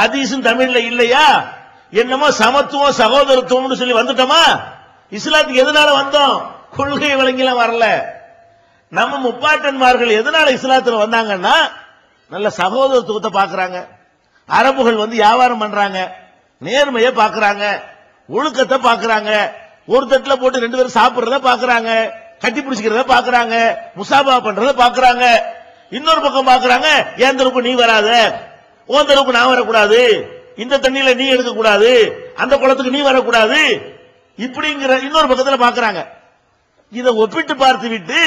ஹதீஸும் தமிழ்ல இல்லையா? என்னமோ சமத்துவம் சகோதரத்துவம்னு சொல்லி வந்துட்டோமா? இஸ்லாத்துக்கு எதனால வந்தோம்? கொள்கை வழங்கிலாம் வரல. நம்ம முப்பாட்டன்மார்கள் எதனால இஸ்லாத்துல வந்தாங்கன்னா நல்ல சகோதரத்துவத்தை பாக்குறாங்க. அரபுகள் வந்து வியாபாரம் பண்றாங்க. நேர்மையை பாக்குறாங்க. ஒழுக்கத்தை பாக்குறாங்க. ஒரு தட்டுல போட்டு ரெண்டு பேரும் சாப்பிடுறத பாக்குறாங்க. கட்டி பிடிச்சிக்கிறத பாக்குறாங்க. முசாபா பண்றத பாக்குறாங்க. இன்னொரு பக்கம் பாக்குறாங்க என் நீ வராத? உன் தெருவுக்கு நான் வரக்கூடாது. இந்த தண்ணியில நீ எடுக்க கூடாது அந்த குளத்துக்கு நீ வரக்கூடாது. இப்படிங்கிற இன்னொரு பக்கத்துல பாக்குறாங்க. இதை ஒப்பிட்டு பார்த்து விட்டு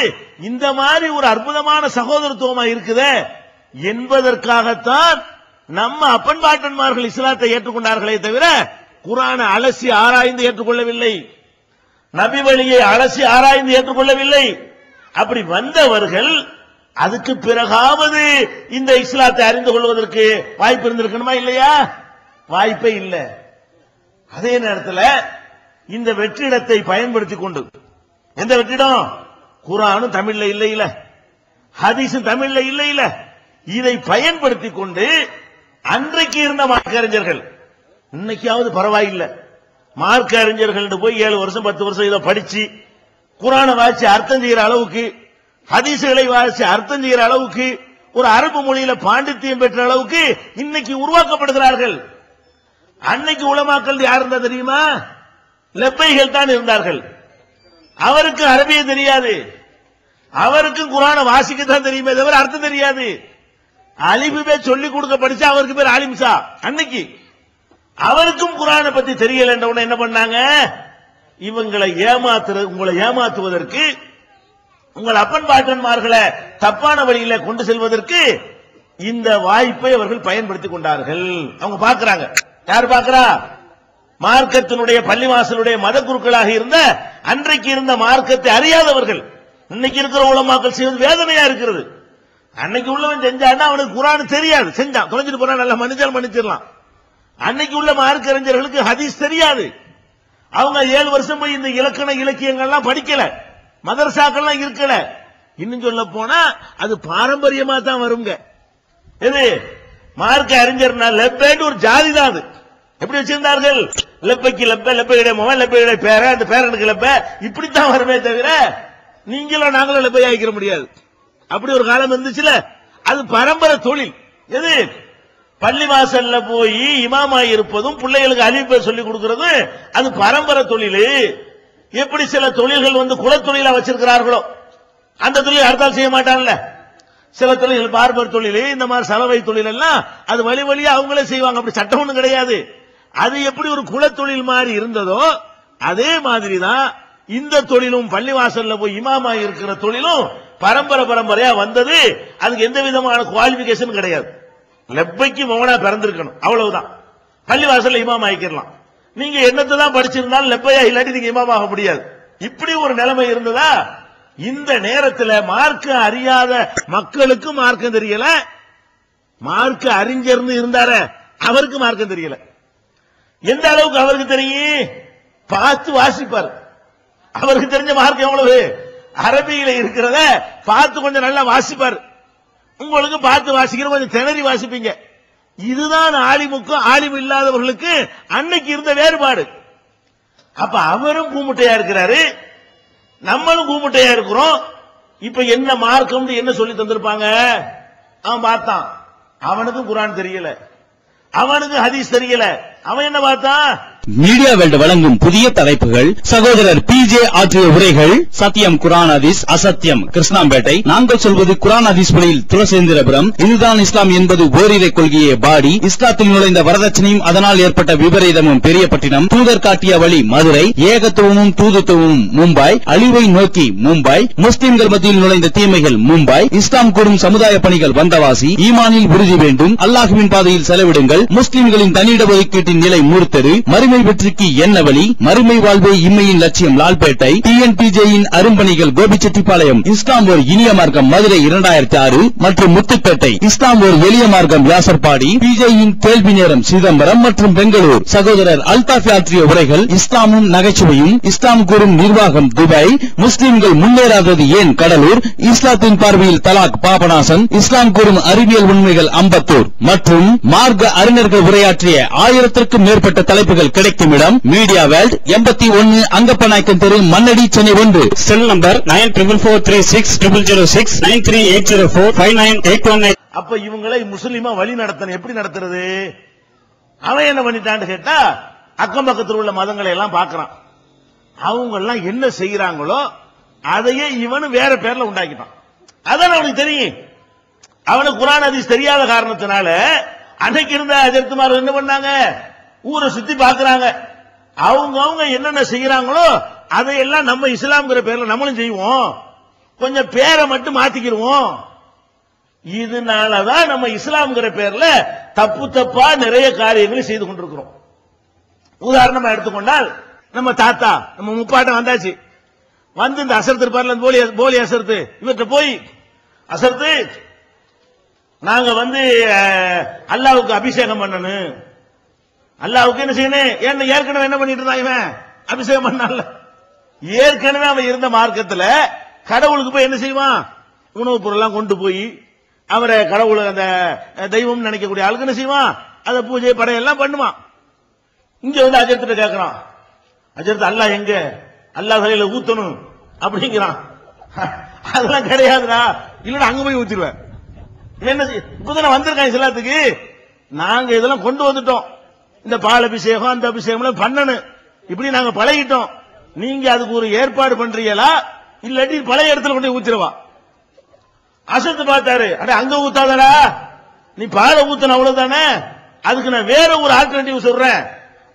இந்த மாதிரி ஒரு அற்புதமான சகோதரத்துவமா இருக்குதே என்பதற்காகத்தான் நம்ம அப்பன் பாட்டன்மார்கள் இஸ்லாத்தை ஏற்றுக்கொண்டார்களே தவிர குரானை அலசி ஆராய்ந்து ஏற்றுக்கொள்ளவில்லை. நபி வழியை அலசி ஆராய்ந்து ஏற்றுக்கொள்ளவில்லை. அப்படி வந்தவர்கள் அதுக்கு பிறகாவது இந்த இஸ்லாத்தை அறிந்து கொள்வதற்கு வாய்ப்பு இருந்திருக்கணுமா இல்லையா? வாய்ப்பே இல்லை. அதே நேரத்தில் இந்த வெற்றிடத்தை பயன்படுத்தி கொண்டு. எந்த வெற்றிடம்? குரானும் தமிழ்ல இல்லை இல்ல ஹதீஸும் தமிழ்ல இல்லை இல்ல இதை பயன்படுத்தி கொண்டு அன்றைக்கு இருந்த மார்க்க அறிஞர்கள் இன்னைக்காவது பரவாயில்லை. மார்க்க அறிஞர்கள் போய் ஏழு வருஷம் பத்து வருஷம் இதை படிச்சு குரானை வாய்ச்சி அர்த்தம் செய்யற அளவுக்கு ஹதீசுகளை வாசி அர்த்தம் செய்கிற அளவுக்கு ஒரு அரபு மொழியில பாண்டித்தியம் பெற்ற அளவுக்கு இன்னைக்கு உருவாக்கப்படுகிறார்கள். அன்னைக்கு உலமாக்கள் யார் இருந்தா தெரியுமா? லெப்பைகள் தான் இருந்தார்கள். அவருக்கு அரபியம் தெரியாது. அவருக்கும் குரானை வாசிக்க தான் தெரியுமே தவிர அர்த்தம் தெரியாது. அலிபுமே சொல்லி கொடுக்க படிச்சா அவருக்கு பேர் ஆலிம்சா அன்னைக்கு. அவருக்கும் குரானை பத்தி தெரியல என்ன பண்ணாங்க? இவங்களை ஏமாத்துற உங்களை ஏமாத்துவதற்கு உங்கள் அப்பன் பாட்டன்மார்களை தப்பான வழியில கொண்டு செல்வதற்கு இந்த வாய்ப்பை அவர்கள் பயன்படுத்திக் கொண்டார்கள். அவங்க பார்க்கறாங்க. யார் பாக்குறா மார்க்கத்தினுடைய பள்ளிவாசலுடைய மத குருக்களாக இருந்த அன்றைக்கு இருந்த மார்க்கத்தை அறியாதவர்கள். இன்னைக்கு இருக்கிற உலமாக்கள் செய்வது வேதனையா இருக்கிறது. அன்னைக்கு உள்ளவன் செஞ்சான்னா அவனுக்கு குரான் தெரியாது. செஞ்சான். தொலைஞ்சிட்டு போனா நல்லா மன்னிச்சாலும் மன்னிச்சிடலாம். அன்னைக்கு உள்ள மார்க்க அறிஞர்களுக்கு ஹதீஸ் தெரியாது. அவங்க ஏழு வருஷம் போய் இந்த இலக்கண இலக்கியங்கள்லாம் படிக்கல. மதரசாக்கள்லாம் இருக்கல. இன்னும் சொல்ல போனா அது பாரம்பரியமா தான் வருங்க. எது? மார்க்க அறிஞர்னா லெப்பேன்னு ஒரு ஜாதி தான் அது. எப்படி வச்சிருந்தார்கள்? லெப்பைக்கு லெப்ப லெப்பையுடைய மகன் லெப்பையுடைய பேர அந்த பேரனுக்கு லெப்ப. இப்படித்தான் வருமே தவிர நீங்களும் நாங்களும் லெப்பை ஆகிக்கிற முடியாது. அப்படி ஒரு காலம் இருந்துச்சுல. அது பரம்பரை தொழில். எது? பள்ளி வாசல்ல போய் இமாமா இருப்பதும் பிள்ளைகளுக்கு அழிப்பை சொல்லி கொடுக்கறதும் அது பரம்பரை தொழில். எப்படி சில தொழில்கள் வந்து குலத்தொழிலா வச்சிருக்கிறார்களோ அந்த தொழில் அடுத்தால் செய்ய மாட்டாங்கல்ல சில தொழில்கள் பார்பர் தொழில் இந்த மாதிரி சலவை தொழில் எல்லாம் அது வழி வழியா அவங்களே செய்வாங்க. அப்படி சட்டம் ஒன்றும் கிடையாது. அது எப்படி ஒரு குலத்தொழில் மாதிரி இருந்ததோ அதே மாதிரி தான் இந்த தொழிலும் பள்ளிவாசல்ல போய் இமாமா இருக்கிற தொழிலும் பரம்பரை பரம்பரையா வந்தது. அதுக்கு எந்த விதமான குவாலிபிகேஷன் கிடையாது. லெப்பைக்கு மௌனா பிறந்திருக்கணும். அவ்வளவுதான். பள்ளிவாசல்ல இமாம் ஆயிக்கிறலாம் நீங்க என்னத்தை தான் படிச்சிருந்தாலும் லெப்பையா இல்லாட்டி நீங்க இமாமாக முடியாது. இப்படி ஒரு நிலைமை இருந்ததா? இந்த நேரத்துல மார்க்க அறியாத மக்களுக்கு மார்க்கம் தெரியல. மார்க்க அறிஞர்னு இருந்தார அவருக்கு மார்க்கம் தெரியல. எந்த அளவுக்கு அவருக்கு தெரியும்? பார்த்து வாசிப்பார். அவருக்கு தெரிஞ்ச மார்க்கம் எவ்வளவு? அரபியில இருக்கிறத பார்த்து கொஞ்சம் நல்லா வாசிப்பார். உங்களுக்கு பார்த்து வாசிக்கிற கொஞ்சம் திணறி வாசிப்பீங்க. இதுதான் ஆலிமுக்கும் ஆலிம் இல்லாதவர்களுக்கு அன்னைக்கு இருந்த வேறுபாடு. அப்ப அவரும் கூமுட்டையா இருக்கிறாரு நம்மளும் கூமுட்டையா இருக்கிறோம். இப்ப என்ன மார்க்கம் என்ன சொல்லி தந்திருப்பாங்க? அவன் பார்த்தான். அவனுக்கும் குரான் தெரியல. அவனுக்கு ஹதீஸ் தெரியல. அவன் என்ன பார்த்தான்? மீடியா வேல்டு வழங்கும் புதிய தலைப்புகள் சகோதரர் பி ஜே ஆற்றிய உரைகள் சத்தியம் குரான் ஹதீஸ் அசத்தியம் கிருஷ்ணாம்பேட்டை. நாங்கள் சொல்வது குரான் ஹதீஸ் வழியில் துளசேந்திரபுரம். இதுதான் இஸ்லாம் என்பது ஓரிரை கொள்கையே பாடி. இஸ்லாத்தில் நுழைந்த வரதட்சணையும் அதனால் ஏற்பட்ட விபரீதமும் பெரியப்பட்டினம். தூதர் காட்டிய வழி மதுரை ஏகத்துவமும் தூதுத்துவமும் மும்பை அழிவை நோக்கி மும்பை முஸ்லிம்கள் மத்தியில் நுழைந்த தீமைகள் மும்பை இஸ்லாம் கூறும் சமுதாய பணிகள் வந்தவாசி ஈமானில் உறுதி வேண்டும் அல்லாஹுவின் பாதையில் செலவிடுங்கள் முஸ்லிம்களின் தனியிட ஒதுக்கீட்டின் நிலை மூர்த்தது மறுமை மறுமை வெற்றிக்கு என்ன வழி? மறுமை வாழ்வே இம்மையின் லட்சியம் லால்பேட்டை. டிஎன்பிஜேயின் அரும்பணிகள் கோபிச்செட்டிப்பாளையம். இஸ்லாம் ஒரு இனிய மார்க்கம் மதுரை இரண்டாயிரத்தி ஆறு மற்றும் முத்துப்பேட்டை. இஸ்லாம் ஒரு எளிய மார்க்கம் யாசர்பாடி பிஜேயின் கேள்வி நேரம் சிதம்பரம் மற்றும் பெங்களூர். சகோதரர் அல்தாஃப் ஆற்றிய உரைகள் இஸ்லாமும் நகைச்சுவையும் இஸ்லாம் கூறும் நிர்வாகம் துபாய். முஸ்லிம்கள் முன்னேறாதது ஏன் கடலூர்? இஸ்லாத்தின் பார்வையில் தலாக் பாபநாசன். இஸ்லாம் கூறும் அறிவியல் உண்மைகள் அம்பத்தூர். மற்றும் மார்க்க அறிஞர்கள் உரையாற்றிய ஆயிரத்திற்கும் மேற்பட்ட தலைப்புகள் கிடைக்கும் இடம் மீடியா வேல்ட் எண்பத்தி ஒன்னு அங்கப்பநாயக்கன் தெரு மண்ணடி சென்னை ஒன்று. Cell number nine triple four three six triple zero six nine three eight zero four five nine eight one eight அப்ப இவங்களை முஸ்லிமா வழி நடத்தணும். எப்படி நடத்துறது? அவன் என்ன பண்ணிட்டான்னு கேட்டா அக்கம் பக்கத்தில் உள்ள மதங்களை எல்லாம் பார்க்கறான் அவங்க எல்லாம் என்ன செய்யறாங்களோ அதையே இவனு வேற பேர்ல உண்டாக்கிட்டான். அதான் அவனுக்கு தெரியும். அவனுக்கு குரான் ஹதீஸ் தெரியாத காரணத்தினால அன்னைக்கு இருந்த அஜர்த்துமார் என்ன பண்ணாங்க? ஊரை சுத்தி பாக்குறாங்க அவங்க அவங்க என்னென்ன செய்யறாங்களோ அதையெல்லாம் நம்ம இஸ்லாம்ங்கிற பேர்ல நம்மளும் செய்வோம். கொஞ்சம் பேரை மட்டும் மாத்திக்கிடுவோம் இதனாலதான் நம்ம இஸ்லாம்ங்கிற பேர்ல தப்பு தப்பா நிறைய காரியங்களை செய்து கொண்டிருக்கிறோம். உதாரணமா எடுத்துக்கொண்டால் நம்ம தாத்தா நம்ம முப்பாட்டம் வந்தாச்சு. வந்து இந்த அசரத்து இருப்பார்ல போலி போலி அசரத்து இவர்கிட்ட போய் அசரத்து நாங்க வந்து அல்லாவுக்கு அபிஷேகம் பண்ணணும். அல்லாவுக்கு என்ன செய்யணும்? என்ன ஏற்கனவே என்ன பண்ணிட்டு இருந்தான் இவன்? அபிஷேகம் பண்ணான்ல. ஏற்கனவே அவன் இருந்த மார்க்கத்துல கடவுளுக்கு போய் என்ன செய்வான்? உணவுப் பொருள்லாம் கொண்டு போய் அவரை கடவுளை அந்த தெய்வம் நினைக்கக்கூடிய ஆளுக்கு என்ன செய்வான்? அதை பூஜை படையெல்லாம் பண்ணுவான். இங்க வந்து அஜர்த்திட்ட கேட்கிறான் அஜர்த்து அல்லா எங்க? அல்லாஹ் தலையில ஊத்தணும். அப்படிங்கிறான். அதெல்லாம் கிடையாதுடா. இல்லடா அங்க போய் ஊத்திடுவேன். என்ன செய்ய- இப்பதான் வந்திருக்கான் இஸ்லாத்துக்கு. நாங்க இதெல்லாம் கொண்டு வந்துட்டோம். இந்த பால் அபிஷேகம் அந்த அபிஷேகம் எல்லாம் பண்ணணும். இப்படி நாங்க பழகிட்டோம். நீங்க அதுக்கு ஒரு ஏற்பாடு பண்றீங்களா? இல்லாட்டி பழைய இடத்துல கொண்டு ஊத்திருவா. ஊத்திடுவா அசத்து பார்த்தாரு. அட அங்க ஊத்தாதடா. நீ பாலை ஊத்தன அவ்வளவுதானே? அதுக்கு நான் வேற ஒரு ஆல்டர்னேட்டிவ் சொல்றேன்.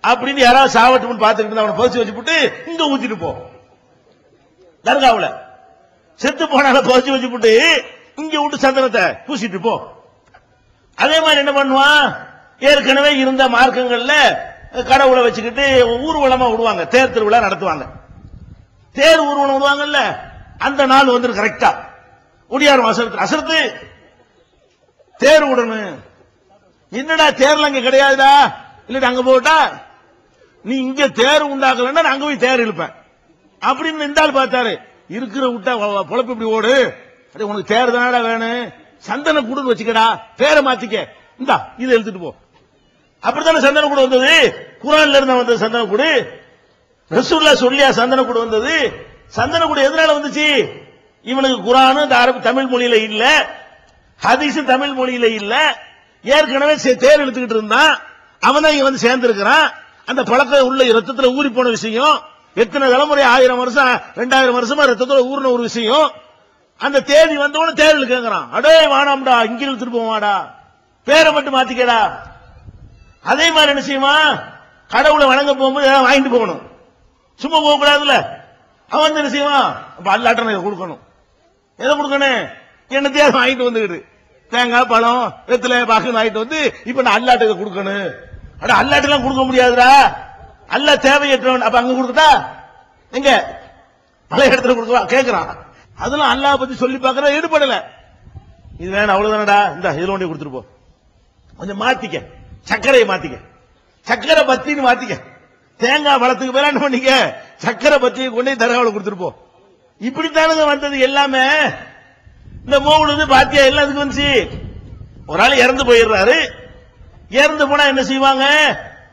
அப்படின்னு யாராவது சாவட்டும்னு பார்த்துக்கிட்டு இருந்தா அவனை புதைச்சு வச்சுப்புட்டு இங்க ஊத்திட்டு போ. தர்காவில். செத்து போனால புதைச்சு வச்சுப்புட்டு இங்க விட்டு சந்தனத்தை பூசிட்டு போ. அதே மாதிரி என்ன பண்ணுவான்? ஏற்கனவே இருந்த மார்க்கங்கள்ல கடவுளை வச்சுக்கிட்டு ஊர்வலமா விடுவாங்க தேர் திருவிழா நடத்துவாங்க. தேர் ஊர்வலம் விடுவாங்கல்ல அந்த நாள் வந்து கரெக்டா ஒடியாரும் அசரத்து அசரத்து தேர் விடணும். என்னடா தேர்ல அங்க கிடையாதுடா? இல்லடா அங்க போட்டா? நீ இங்க தேர் உண்டாக்கலன்னா நான் அங்க போய் தேர் இழுப்பேன். அப்படின்னு இருந்தால் பார்த்தாரு. இருக்கிற விட்டா பொழப்பு இப்படி ஓடு. அடே உனக்கு தேர் தானடா வேணும்? சந்தன கூடுன்னு வச்சுக்கடா. பேரை மாத்திக்க. இந்தா இதை எடுத்துட்டு போ. அப்படித்தானே சந்தன வந்தது? குரான்ல இருந்து வந்தது சந்தன கூடு. ரசூல்லா சொல்லியா சந்தன வந்தது? சந்தன எதனால வந்துச்சு? இவனுக்கு குரானும் இந்த அரபு தமிழ் மொழியில இல்ல. ஹதீஸும் தமிழ் மொழியில இல்ல. ஏற்கனவே தேர் இழுத்துக்கிட்டு இருந்தான். அவன் தான் இங்க வந்து சேர்ந்திருக்கிறான். அந்த பழக்கம் உள்ள ரத்தத்துல ஊறி போன விஷயம். எத்தனை தலைமுறை ஆயிரம் வருஷம் ரெண்டாயிரம் வருஷமா ரத்தத்துல ஊறின ஒரு விஷயம். அந்த தேதி வந்தவன தேர் கேட்கிறான் அடே வானாம்டா இங்கிருந்து இழுத்துட்டு போவாடா பேரை மட்டும் மாத்திக்கடா. அதே மாதிரி என்ன செய்யுமா கடவுளை வணங்க போகும்போது ஏதாவது வாங்கிட்டு போகணும். சும்மா போக கூடாதுல்ல. அவன் வந்து என்ன செய்வான்? அப்ப அல்லாட்டம் கொடுக்கணும். எதை கொடுக்கணும்? என்னத்தையாவது வாங்கிட்டு வந்துக்கிட்டு தேங்காய் பழம் வெத்தில பாக்குன்னு வாங்கிட்டு வந்து இப்ப நான் அல்லாட்ட கொடுக்கணும். அட அல்லாட்டெல்லாம் கொடுக்க முடியாதுடா. அல்ல தேவையற்றவன் அப்ப அங்க கொடுக்கட்டா? எங்க? பழைய இடத்துல கொடுக்கலாம் கேக்குறான். அதெல்லாம் அல்லாஹ் பத்தி சொல்லி பார்க்கற ஈடுபடல. இது வேணும் அவ்வளவுதானடா? இந்த இதுல ஒன்றே கொடுத்துட்டு போ. கொஞ்சம் மாத்திக்க. சர்க்கரையை மாத்திக்க. சக்கரை பத்தின்னு மாத்திக்க. தேங்காய் பழத்துக்கு பேர என்ன பண்ணீங்க சக்கரை பத்தியை கொண்டு போய் கொடுத்துருப்போம் இப்படித்தானுங்க வந்தது எல்லாமே. இந்த மோவுலுது பாத்தியா எல்லாத்துக்கும் வந்துச்சு? ஒரு ஆள் இறந்து போயிடுறாரு. இறந்து போனா என்ன செய்வாங்க?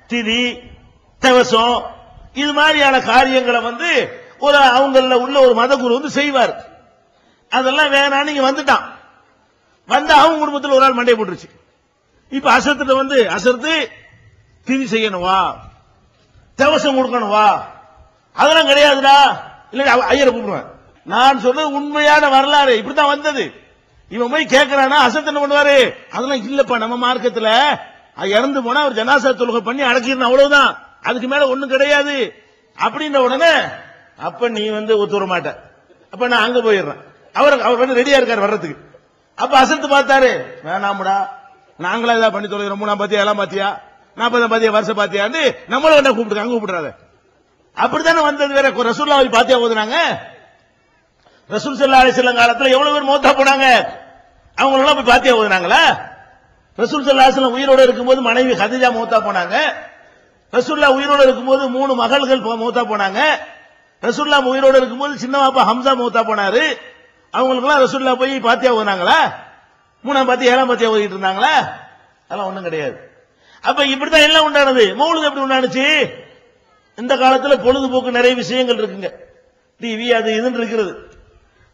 திதி தவசம் இது மாதிரியான காரியங்களை வந்து ஒரு அவங்கள உள்ள ஒரு மதகுரு வந்து செய்வார். அதெல்லாம் வேணாம் நீங்க வந்துட்டான். வந்து அவங்க குடும்பத்தில் ஒரு ஆள் மண்டையை போட்டுருச்சு. இப்ப அசத்துல வந்து அசத்து திதி செய்யணும் வா. தவசம் கொடுக்கணும் வா. அதெல்லாம் கிடையாதுடா. இல்ல ஐயரை கூப்பிடுவேன். நான் சொல்றது உண்மையான வரலாறு. இப்படித்தான் வந்தது. இவன் போய் கேட்கிறானா அசத்து என்ன பண்ணுவாரு? அதெல்லாம் இல்லப்பா நம்ம மார்க்கத்துல. அது இறந்து போனா அவர் ஜனாசா தொழுகை பண்ணி அடக்கிடணும் அவ்வளவுதான். அதுக்கு மேல ஒண்ணும் கிடையாது. அப்படின்ற உடனே அப்ப நீ வந்து ஒத்து வர மாட்ட. அப்ப நான் அங்க போயிடுறேன். அவர் அவர் வந்து ரெடியா இருக்காரு வர்றதுக்கு. அப்ப அசத்து பார்த்தாரு வேணாம்டா. நாங்களா ஏதாவது பண்ணி தொலைகிறோம் மூணாம் பாத்தியா எல்லாம் பாத்தியா? நாற்பதாம் பாத்தியா வருஷம் பார்த்தியான்னு நம்மளும் என்ன கூப்பிடுங்க அங்க கூப்பிடுறாங்க அப்படித்தானே வந்தது வேற. ரசூல்லாவை பாத்தியா ஓதுனாங்க. ரசூல் செல்லா அலிஸ்லாம் காலத்துல எவ்வளவு பேர் மௌத்தா போனாங்க? அவங்களெல்லாம் போய் பாத்தியா ஓதுனாங்களா? ரசூல் செல்லா அலிஸ்லாம் உயிரோட இருக்கும்போது மனைவி ஹதிஜா மௌத்தா போனாங்க. ரசூல்லா உயிரோட இருக்கும்போது மூணு மகள்கள் மோத்தா மௌத்தா போனாங்க. ரசூல்லா உயிரோட இருக்கும்போது சின்ன பாப்பா ஹம்சா மௌத்தா போனாரு. அவங்களுக்குலாம் ரசூல்லா போய் பாத்தியா ஓதுனாங்களா? மூணாம் பாத்தி ஏழாம் பாத்தியா ஓதிட்டு இருந்தாங்களா? அதெல்லாம் ஒண்ணும் கிடையாது. அப்ப இப்படித்தான் எல்லாம் உண்டானது. மௌலுது எப்படி உண்டானுச்சு? இந்த காலத்துல பொழுதுபோக்கு நிறைய விஷயங்கள் இருக்குங்க. டிவி அது இதுன்னு இருக்கிறது.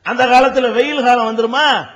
அந்த காலத்துல வெயில் காலம் வந்துருமா?